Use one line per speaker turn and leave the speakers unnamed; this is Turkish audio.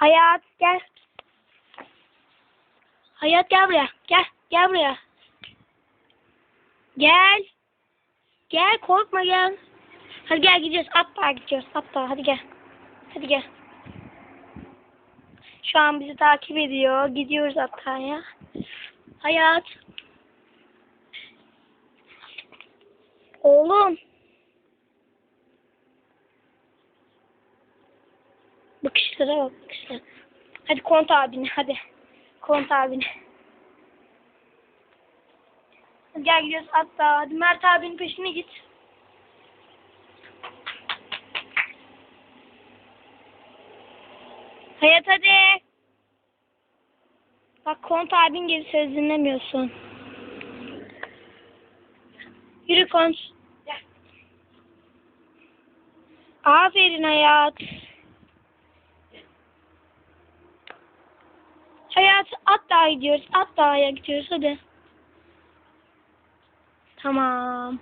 Hayat gel. Hayat gel buraya. Gel. Gel buraya. Gel. Gel korkma gel. Hadi gel gidiyoruz. Hatta gidiyoruz. Hatta hadi gel. Hadi gel. Şu an bizi takip ediyor. Gidiyoruz Atta'ya. Hayat. Oğlum. Bakışlara bak bakışlara. Hadi kont abine hadi. Kont abine. Gel gidiyoruz hatta. Hadi Mert abinin peşine git. Hayat hadi. Bak kont abin gibi söz dinlemiyorsun. Yürü kont. Aferin hayat. Dağa gidiyoruz. At dağa gidiyoruz hadi. Tamam.